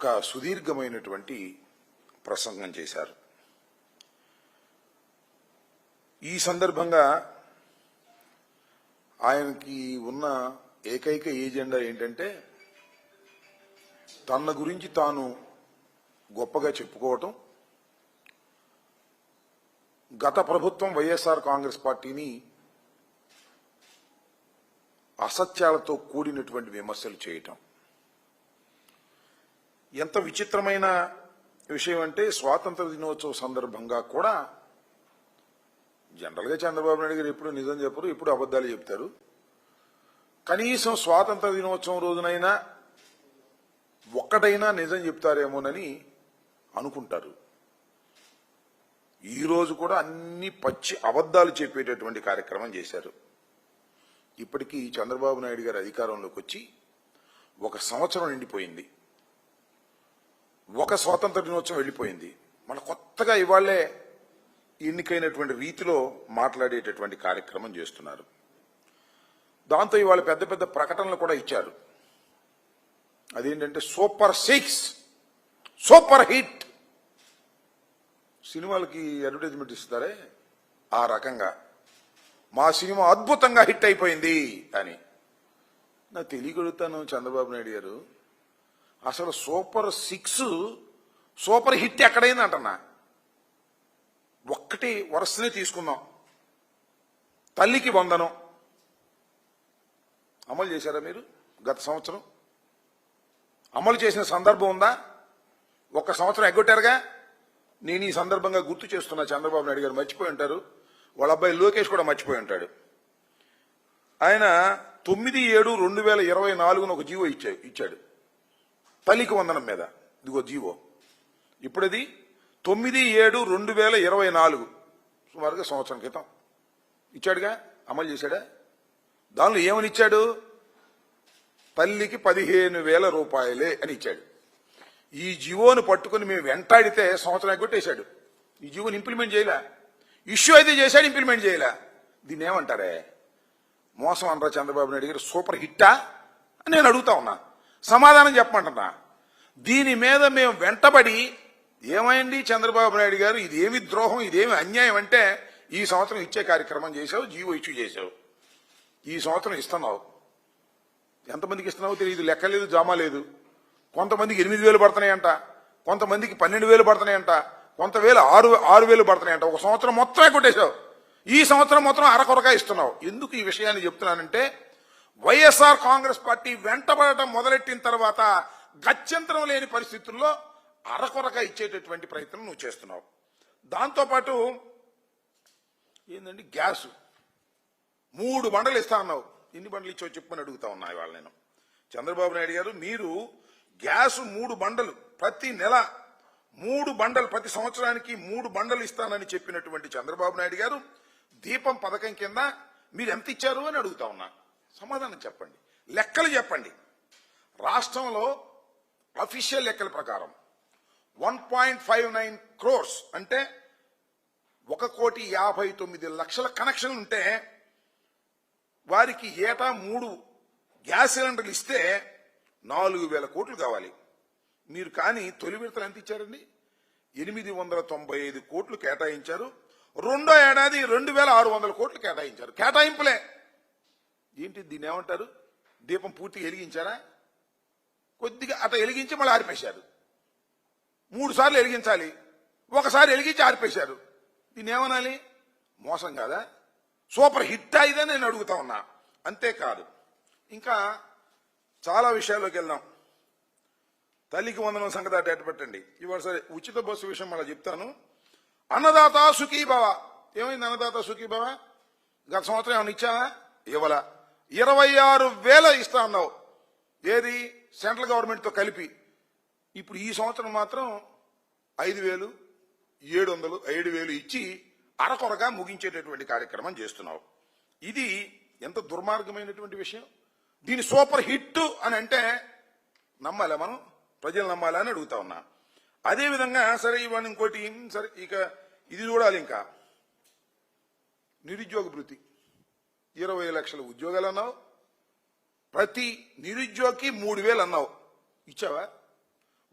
ఒక సుదీర్ఘమైనటువంటి ప్రసంగం చేశారు. ఈ సందర్భంగా ఆయనకి ఉన్న ఏకైక ఏజెండా ఏంటంటే తన గురించి తాను గొప్పగా చెప్పుకోవటం. గత ప్రభుత్వం వైఎస్ఆర్ కాంగ్రెస్ పార్టీని అసత్యాలతో కూడినటువంటి విమర్శలు చేయటం. ఎంత విచిత్రమైన విషయం అంటే స్వాతంత్ర దినోత్సవ సందర్భంగా కూడా జనరల్గా చంద్రబాబు నాయుడు గారు ఎప్పుడు నిజం చెప్పరు ఎప్పుడు అబద్ధాలు చెప్తారు. కనీసం స్వాతంత్ర దినోత్సవం రోజునైనా ఒక్కటైనా నిజం చెప్తారేమోనని అనుకుంటారు. ఈ రోజు కూడా అన్ని పచ్చి అబద్ధాలు చెప్పేటటువంటి కార్యక్రమం చేశారు. ఇప్పటికీ చంద్రబాబు నాయుడు గారు అధికారంలోకి వచ్చి ఒక సంవత్సరం నిండిపోయింది. ఒక స్వాతంత్ర దినోత్సవం వెళ్ళిపోయింది. మన కొత్తగా ఇవాళ్ళే ఎన్నికైనటువంటి రీతిలో మాట్లాడేటటువంటి కార్యక్రమం చేస్తున్నారు. దాంతో ఇవాళ పెద్ద పెద్ద ప్రకటనలు కూడా ఇచ్చారు. అదేంటంటే సూపర్ సిక్స్ సూపర్ హిట్ సినిమాలకి అడ్వర్టైజ్మెంట్ ఇస్తారే? ఆ రకంగా. మా సినిమా అద్భుతంగా హిట్ అయిపోయింది అని. నా తెలియగలుగుతాను చంద్రబాబు నాయుడు గారు. అసలు సూపర్ సిక్స్ సూపర్ హిట్ ఎక్కడైంది అంటన్నా. ఒక్కటి వరుసనే తీసుకుందాం. తల్లికి వందనం. అమలు చేశారా మీరు గత సంవత్సరం? అమలు చేసిన సందర్భం ఉందా? ఒక సంవత్సరం ఎగ్గొట్టారుగా? నేను ఈ సందర్భంగా గుర్తు చేస్తున్నా చంద్రబాబు నాయుడు గారు మర్చిపోయి ఉంటారు. వాళ్ళ అబ్బాయి లోకేష్ కూడా మర్చిపోయి ఉంటాడు. ఆయన తొమ్మిది ఏడు రెండు వేల ఇరవై నాలుగున ఒక జీవో ఇచ్చా ఇచ్చాడు. తల్లికి వందనం మీద. ఇదిగో జీవో. ఇప్పుడది తొమ్మిది ఏడు రెండు వేల ఇరవై నాలుగు. సుమారుగా సంవత్సరం క్రితం. ఇచ్చాడుగా? అమలు చేశాడా? దానిలో ఏమని ఇచ్చాడు? తల్లికి పదిహేను వేల రూపాయలే అని ఇచ్చాడు. ఈ జీవోను పట్టుకుని మేము వెంటాడితే సంవత్సరానికి కొట్టేశాడు. ఈ జీవోని ఇంప్లిమెంట్ చేయలే. ఇష్యూ అయితే చేశాడు ఇంప్లిమెంట్ చేయలే. దీన్ని ఏమంటారే? మోసం అనరా చంద్రబాబు నాయుడు గారు? సూపర్ హిట్టా? అని నేను అడుగుతా ఉన్నా. సమాధానం చెప్పమంటున్నా. దీని మీద మేము వెంటబడి ఏమైంది చంద్రబాబు నాయుడు గారు? ఇదేమి ద్రోహం ఇదేమి అన్యాయం అంటే ఈ సంవత్సరం ఇచ్చే కార్యక్రమం చేసావు జీవో ఇష్యూ చేసావు ఈ సంవత్సరం ఇస్తున్నావు. ఎంతమందికి ఇస్తున్నావు తెలియదు లెక్క లేదు జామా లేదు. కొంతమందికి ఎనిమిది వేలు పడుతున్నాయంట. కొంతమందికి పన్నెండు వేలు పడుతున్నాయంట. కొంత వేలు ఆరు ఆరు వేలు పడుతున్నాయంట. ఒక సంవత్సరం మొత్తమే కొట్టేశావు. ఈ సంవత్సరం మొత్తం అరకొరగా ఇస్తున్నావు. ఎందుకు ఈ విషయాన్ని చెప్తున్నానంటే వైఎస్ఆర్ కాంగ్రెస్ పార్టీ వెంటబడటం మొదలెట్టిన తర్వాత గత్యంతరం లేని పరిస్థితుల్లో అరకొరగా ఇచ్చేటటువంటి ప్రయత్నం నువ్వు చేస్తున్నావు. దాంతోపాటు ఏంటండి గ్యాస్. మూడు బండలు ఇస్తా అన్నావు. ఎన్ని బండలు ఇచ్చో చెప్పని అడుగుతా ఉన్నా ఇవాళ నేను. చంద్రబాబు నాయుడు గారు మీరు గ్యాస్ మూడు బండలు ప్రతి నెల మూడు బండలు ప్రతి సంవత్సరానికి మూడు బండలు ఇస్తానని చెప్పినటువంటి చంద్రబాబు నాయుడు గారు దీపం పథకం కింద మీరు ఎంత ఇచ్చారు అని అడుగుతా ఉన్నా. సమాధానం చెప్పండి. లెక్కలు చెప్పండి. రాష్ట్రంలో అఫీషియల్ లెక్కల ప్రకారం one point five nine crores అంటే ఒక కోటి యాభై తొమ్మిది లక్షల కనెక్షన్లు ఉంటే వారికి ఏటా మూడు గ్యాస్ సిలిండర్లు ఇస్తే నాలుగు వేల కోట్లు కావాలి. మీరు కానీ తొలి విడతలు ఎంత ఇచ్చారండి? ఎనిమిది వందల తొంభై ఐదు కోట్లు కేటాయించారు. రెండో ఏడాది రెండు వేల ఆరు వందల కోట్లు కేటాయించారు. కేటాయింపులే. ఏంటి దీన్ని ఏమంటారు? దీపం పూర్తిగా వెలిగించారా కొద్దిగా అట వెలిగించి మళ్ళీ ఆరిపేశారు. మూడు సార్లు వెలిగించాలి. ఒకసారి వెలిగించి ఆరిపేశారు. దీన్ని ఏమనాలి? మోసం కాదా? సూపర్ హిట్ ఇదే నేను అడుగుతా ఉన్నా. అంతేకాదు. ఇంకా చాలా విషయాల్లోకి వెళ్దాం. తల్లికి వందనం సంగతి అటు పెట్టండి. ఇవాళ సరే ఉచిత బస్సు విషయం మళ్ళీ చెప్తాను. అన్నదాత సుఖీభవ. ఏమైంది అన్నదాత సుఖీభవ? గత సంవత్సరం ఏమైనా ఇచ్చావా? ఇవ్వలా. ఇరవై ఆరు వేల ఇస్తా అన్నావు ఏది? సెంట్రల్ గవర్నమెంట్తో కలిపి. ఇప్పుడు ఈ సంవత్సరం మాత్రం ఐదు వేలు ఏడు వందలు ఏడు వేలు ఇచ్చి అరకొరగా ముగించేటటువంటి కార్యక్రమం చేస్తున్నావు. ఇది ఎంత దుర్మార్గమైనటువంటి విషయం. దీని సూపర్ హిట్ అని అంటే నమ్మాలా మనం? ప్రజలు నమ్మాలా అని అడుగుతా ఉన్నా. అదేవిధంగా సరే ఇవన్నీ ఇంకోటి సరే ఇక ఇది చూడాలి ఇంకా. నిరుద్యోగ భృతి ఇరవై లక్షల ఉద్యోగాలు అన్నావు. ప్రతి నిరుద్యోగికి మూడు వేలు అన్నావు. ఇచ్చావా?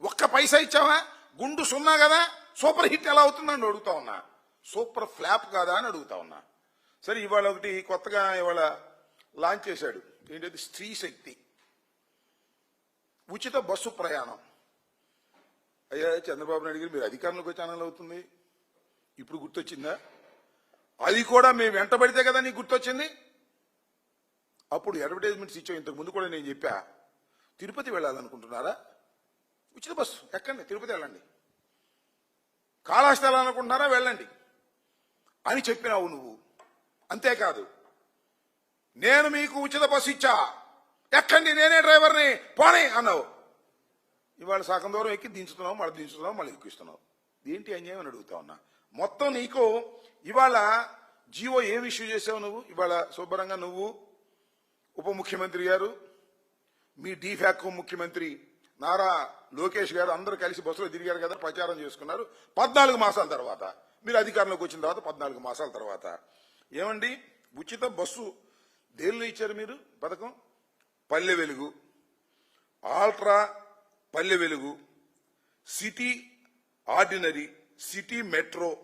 ఒక్క పైసా ఇచ్చావా? గుండు సున్నా కదా? సూపర్ హిట్ ఎలా అవుతుందని అడుగుతా ఉన్నా. సూపర్ ఫ్లాప్ కాదా అని అడుగుతా ఉన్నా. సరే ఇవాళ ఒకటి కొత్తగా ఇవాళ లాంచ్ చేశాడు. ఏంటది? స్త్రీ శక్తి. ఉచిత బస్సు ప్రయాణం. అయ్యా చంద్రబాబు నాయుడు గారు మీరు అధికారంలోకి వచ్చే ఛానల్ అవుతుంది. ఇప్పుడు గుర్తొచ్చిందా? అది కూడా మేము వెంటబడితే కదా నీకు గుర్తొచ్చింది? అప్పుడు అడ్వర్టైజ్మెంట్స్ ఇచ్చాం ఇంతకు ముందు కూడా నేను చెప్పా. తిరుపతి వెళ్ళాలనుకుంటున్నారా? ఉచిత బస్సు ఎక్కండి తిరుపతి వెళ్ళండి. కాళహస్తి అనుకుంటున్నారా వెళ్ళండి. అని చెప్పినావు నువ్వు. అంతేకాదు నేను మీకు ఉచిత బస్సు ఇచ్చా. ఎక్కండి నేనే డ్రైవర్ని పోనీ అన్నావు. ఇవాళ సగం దూరం ఎక్కి దించుతున్నావు మళ్ళీ దించుతున్నావు మళ్ళీ ఎక్కిస్తున్నావు. ఏంటి అన్యాయం అని అడుగుతా ఉన్నా. మొత్తం నీకు ఇవాళ జీవో ఏం ఇష్యూ చేసావు నువ్వు? ఇవాళ శుభ్రంగా నువ్వు ఉప ముఖ్యమంత్రి గారు మీ డీఫాకో ముఖ్యమంత్రి నారా లోకేష్ గారు అందరూ కలిసి బస్సులో తిరిగారు కదా ప్రచారం చేసుకున్నారు పద్నాలుగు మాసాల తర్వాత. మీరు అధికారంలోకి వచ్చిన తర్వాత పద్నాలుగు మాసాల తర్వాత. ఏమండి? ఉచిత బస్సు దేనిలో ఇచ్చారు మీరు పథకం? పల్లె Velugu. Ultra Palle Velugu. City ordinary city metro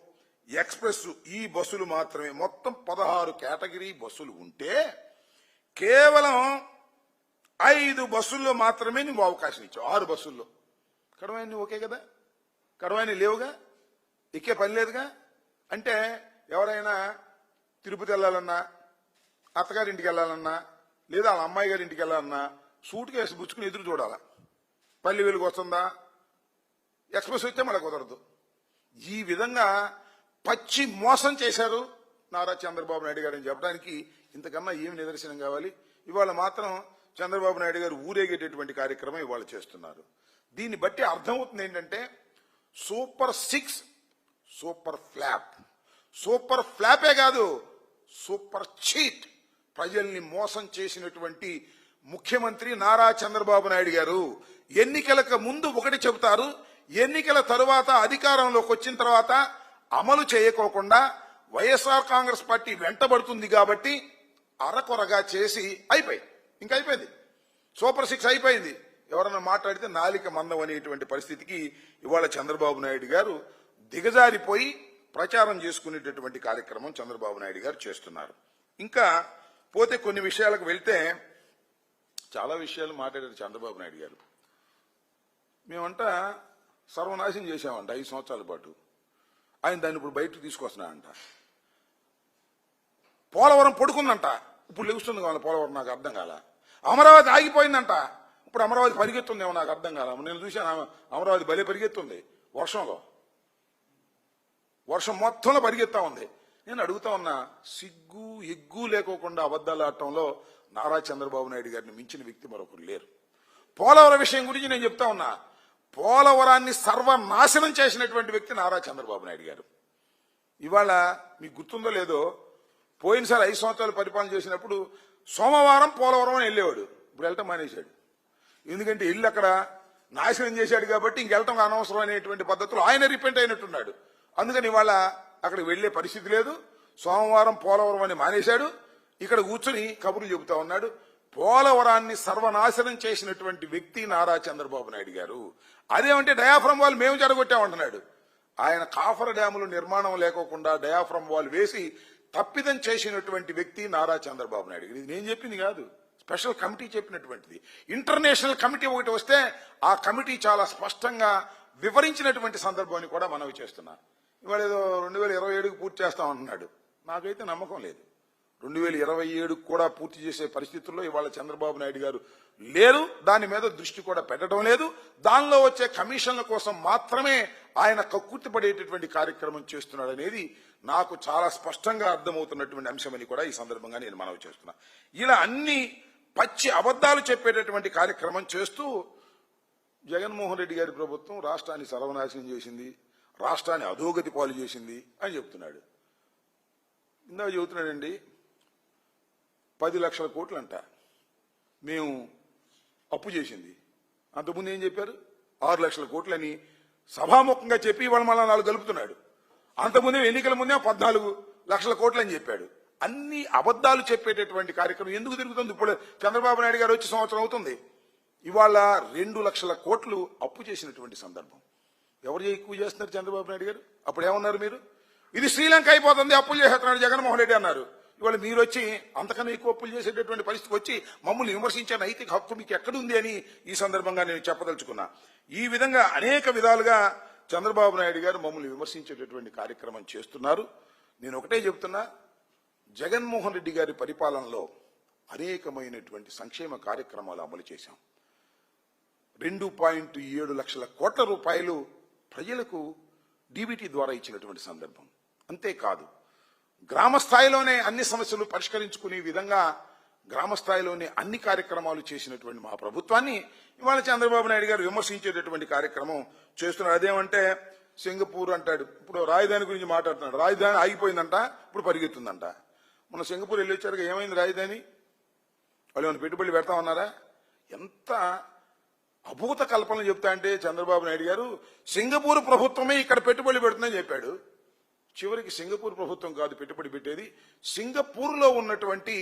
express ఈ బస్సులు మాత్రమే. మొత్తం పదహారు కేటగిరీ బస్సులు ఉంటే కేవలం ఐదు బస్సుల్లో మాత్రమే నువ్వు అవకాశం ఇచ్చావు. ఆరు బస్సుల్లో. కడవాయి నువ్వు ఓకే కదా? కడవాయి లేవుగా? ఎక్కే పని లేదుగా? అంటే ఎవరైనా తిరుపతి వెళ్ళాలన్నా అత్తగారింటికి వెళ్ళాలన్నా లేదా వాళ్ళ అమ్మాయి గారి ఇంటికి వెళ్ళాలన్నా సూట్ కేసు పుచ్చుకుని ఎదురు చూడాలా? పల్లి వెలుగు వస్తుందా? ఎక్స్ప్రెస్ వస్తే మళ్ళీ కుదరదు. ఈ విధంగా పచ్చి మోసం చేశారు నారా చంద్రబాబు నాయుడు గారు అని చెప్పడానికి ఇంతకన్నా ఏమి నిదర్శనం కావాలి? ఇవాళ మాత్రం చంద్రబాబు నాయుడు గారు ఊరేగేటటువంటి కార్యక్రమం ఇవాళ చేస్తున్నారు. దీన్ని బట్టి అర్థమవుతుంది ఏంటంటే super six super flop. Super ఫ్లాపే కాదు సూపర్ చీట్. ప్రజల్ని మోసం చేసినటువంటి ముఖ్యమంత్రి నారా చంద్రబాబు నాయుడు గారు ఎన్నికలకు ముందు ఒకటి చెబుతారు ఎన్నికల తరువాత అధికారంలోకి వచ్చిన తర్వాత అమలు చేయకోకుండా వైఎస్ఆర్ కాంగ్రెస్ పార్టీ వెంటబడుతుంది కాబట్టి అరకొరగా చేసి అయిపోయింది ఇంకా అయిపోయింది. సూపర్ సిక్స్ అయిపోయింది. ఎవరన్నా మాట్లాడితే నాలిక మందం అనేటువంటి పరిస్థితికి ఇవాళ చంద్రబాబు నాయుడు గారు దిగజారిపోయి ప్రచారం చేసుకునేటటువంటి కార్యక్రమం చంద్రబాబు నాయుడు గారు చేస్తున్నారు. ఇంకా పోతే కొన్ని విషయాలకు వెళ్తే చాలా విషయాలు మాట్లాడారు చంద్రబాబు నాయుడు గారు. మేమంట సర్వనాశనం చేశామంట ఐదు సంవత్సరాల పాటు. ఆయన దాన్ని ఇప్పుడు బయటకు తీసుకొస్తున్నాడంట. పోలవరం పడుకుందంట. ఇప్పుడు లెగుస్తుంది కావాలి పోలవరం నాకు అర్థం కాల? అమరావతి ఆగిపోయిందంట. ఇప్పుడు అమరావతి పరిగెత్తుందేమో నాకు అర్థం కాల? నేను చూశాను అమరావతి బలి పరిగెత్తుంది. వర్షంలో. వర్షం మొత్తంలో పరిగెత్తా ఉంది. నేను అడుగుతా ఉన్నా సిగ్గు ఎగ్గు లేకోకుండా అబద్ధాలు ఆడటంలో నారా చంద్రబాబు నాయుడు గారిని మించిన వ్యక్తి మరొకరు లేరు. పోలవరం విషయం గురించి నేను చెప్తా ఉన్నా పోలవరాన్ని సర్వనాశనం చేసినటువంటి వ్యక్తి నారా చంద్రబాబు నాయుడు గారు. ఇవాళ మీకు గుర్తుందో లేదో పోయినసారి ఐదు సంవత్సరాలు పరిపాలన చేసినప్పుడు సోమవారం పోలవరం అని వెళ్ళేవాడు. ఇప్పుడు వెళ్ళటం మానేశాడు. ఎందుకంటే ఇల్లు అక్కడ నాశనం చేశాడు కాబట్టి ఇంకెళ్ళటం అనవసరం అనేటువంటి పద్ధతిలో ఆయన రిపెంట్ అయినట్టున్నాడు. అందుకని ఇవాళ అక్కడికి వెళ్ళే పరిస్థితి లేదు. సోమవారం పోలవరం అని మానేశాడు. ఇక్కడ కూర్చుని కబుర్లు చెబుతా ఉన్నాడు. పోలవరాన్ని సర్వనాశనం చేసినటువంటి వ్యక్తి నారా చంద్రబాబు నాయుడు గారు. అదేమంటే డయాఫ్రమ్ వాళ్ళు మేము జరగొట్టామంటున్నాడు ఆయన కాఫర్ డ్యాములు నిర్మాణం లేకోకుండా డయాఫ్రమ్ వాల్ వేసి తప్పిదం చేసినటువంటి వ్యక్తి నారా చంద్రబాబు నాయుడు ఇది నేను చెప్పింది కాదు. స్పెషల్ కమిటీ చెప్పినటువంటిది. ఇంటర్నేషనల్ కమిటీ ఒకటి వస్తే ఆ కమిటీ చాలా స్పష్టంగా వివరించినటువంటి సందర్భాన్ని కూడా మనవి చేస్తున్నా. ఇవాళ ఏదో రెండు వేల ఇరవై ఏడుకు పూర్తి చేస్తామంటున్నాడు నాకైతే నమ్మకం లేదు. రెండు వేల ఇరవై ఏడు కూడా పూర్తి చేసే పరిస్థితుల్లో ఇవాళ చంద్రబాబు నాయుడు గారు లేరు. దాని మీద దృష్టి కూడా పెట్టడం లేదు. దానిలో వచ్చే కమిషన్ల కోసం మాత్రమే ఆయన కక్కుర్తి పడేటటువంటి కార్యక్రమం చేస్తున్నాడు అనేది నాకు చాలా స్పష్టంగా అర్థమవుతున్నటువంటి అంశమని కూడా ఈ సందర్భంగా నేను మనవి చేస్తున్నా. ఇలా అన్ని పచ్చి అబద్ధాలు చెప్పేటటువంటి కార్యక్రమం చేస్తూ జగన్మోహన్ రెడ్డి గారి ప్రభుత్వం రాష్ట్రాన్ని సర్వనాశనం చేసింది రాష్ట్రాన్ని అధోగతి పాలు చేసింది అని చెప్తున్నాడు. ఇందాక చెబుతున్నాడండి పది లక్షల కోట్లంట. మేము అప్పు చేసింది. అంతకుముందు ఏం చెప్పారు? ఆరు లక్షల కోట్లని సభాముఖంగా చెప్పి ఇవాళ మళ్ళా నాలుగు కలుపుతున్నాడు. అంతకుముందే ఎన్నికల ముందే పద్నాలుగు లక్షల కోట్లని చెప్పాడు. అన్ని అబద్ధాలు చెప్పేటటువంటి కార్యక్రమం ఎందుకు తిరుగుతుంది? ఇప్పుడు చంద్రబాబు నాయుడు గారు వచ్చి సంవత్సరం అవుతుంది. ఇవాళ రెండు లక్షల కోట్లు అప్పు చేసినటువంటి సందర్భం. ఎవరు ఎక్కువ చేస్తున్నారు చంద్రబాబు నాయుడు గారు? అప్పుడు ఏమన్నారు మీరు? ఇది శ్రీలంక అయిపోతుంది అప్పులు చేసేస్తున్నాడు జగన్మోహన్ రెడ్డి అన్నారు. ఇవాళ మీరు వచ్చి అంతకన్నా ఎక్కువ అప్పులు చేసేటటువంటి పరిస్థితికి వచ్చి మమ్మల్ని విమర్శించే నైతిక హక్కు మీకు ఎక్కడుంది అని ఈ సందర్భంగా నేను చెప్పదలుచుకున్నా. ఈ విధంగా అనేక విధాలుగా చంద్రబాబు నాయుడు గారు మమ్మల్ని విమర్శించేటటువంటి కార్యక్రమం చేస్తున్నారు. నేను ఒకటే చెబుతున్నా జగన్మోహన్ రెడ్డి గారి పరిపాలనలో అనేకమైనటువంటి సంక్షేమ కార్యక్రమాలు అమలు చేశాం. రెండు పాయింట్ ఏడు లక్షల కోట్ల రూపాయలు ప్రజలకు డీబీటీ ద్వారా ఇచ్చినటువంటి సందర్భం. అంతేకాదు గ్రామ స్థాయిలోనే అన్ని సమస్యలు పరిష్కరించుకునే విధంగా గ్రామ స్థాయిలోనే అన్ని కార్యక్రమాలు చేసినటువంటి మా ప్రభుత్వాన్ని ఇవాళ చంద్రబాబు నాయుడు గారు విమర్శించేటటువంటి కార్యక్రమం చేస్తున్నారు. అదేమంటే సింగపూర్ అంటాడు. ఇప్పుడు రాజధాని గురించి మాట్లాడుతున్నాడు. రాజధాని ఆగిపోయిందంట ఇప్పుడు పరిగెత్తుందంట. మన సింగపూర్ వెళ్ళి వచ్చారు ఏమైంది రాజధాని? వాళ్ళు ఏమైనా పెట్టుబడి పెడతా ఉన్నారా? ఎంత అభూత కల్పనలు చెప్తా అంటే చంద్రబాబు నాయుడు గారు సింగపూర్ ప్రభుత్వమే ఇక్కడ పెట్టుబడి పెడుతుందని చెప్పాడు. చివరికి సింగపూర్ ప్రభుత్వం కాదు పెట్టుబడి పెట్టేది. సింగపూర్లో ఉన్నటువంటి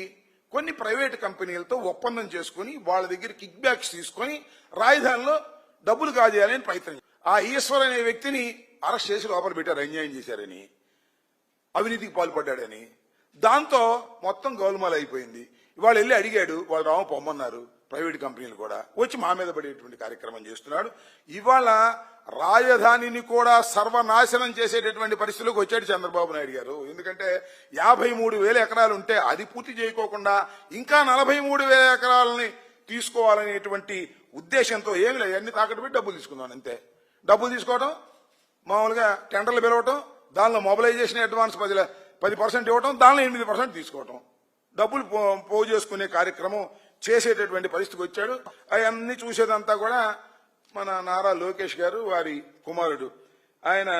కొన్ని ప్రైవేట్ కంపెనీలతో ఒప్పందం చేసుకుని వాళ్ళ దగ్గర కిక్ బ్యాక్స్ తీసుకొని రాజధానిలో డబ్బులు కాజేయాలని ప్రయత్నం ఆ ఈశ్వర్ అనే వ్యక్తిని అరెస్ట్ చేసి లోపల పెట్టారు అన్యాయం చేశారని అవినీతికి పాల్పడ్డాడని. దాంతో మొత్తం గోల్మాల్ అయిపోయింది. ఇవాళ వెళ్ళి అడిగాడు వాళ్ళు రామ పొమ్మన్నారు ప్రైవేట్ కంపెనీలు కూడా వచ్చి మా మీద పడేటువంటి కార్యక్రమం చేస్తున్నాడు. ఇవాళ రాజధానిని కూడా సర్వనాశనం చేసేటటువంటి పరిస్థితిలోకి వచ్చాడు చంద్రబాబు నాయుడు గారు. ఎందుకంటే యాభై మూడు వేల ఎకరాలు ఉంటే అది పూర్తి చేయకోకుండా ఇంకా నలభై మూడు వేల ఎకరాలని తీసుకోవాలనేటువంటి ఉద్దేశంతో ఏమి లేదు. అన్ని తాకట్టు పెట్టి డబ్బులు తీసుకుందాం అంతే. డబ్బులు తీసుకోవడం మామూలుగా టెండర్లు పిలవటం దానిలో మొబిలైజేషన్ అడ్వాన్స్ పది పది పర్సెంట్ ఇవ్వటం దానిలో ఎనిమిది పర్సెంట్ తీసుకోవటం. డబ్బులు పో- పోగు చేసుకునే కార్యక్రమం చేసేటటువంటి పరిస్థితికి వచ్చాడు. అవన్నీ చూసేదంతా కూడా మన నారా లోకేష్ గారు వారి కుమారుడు. ఆయన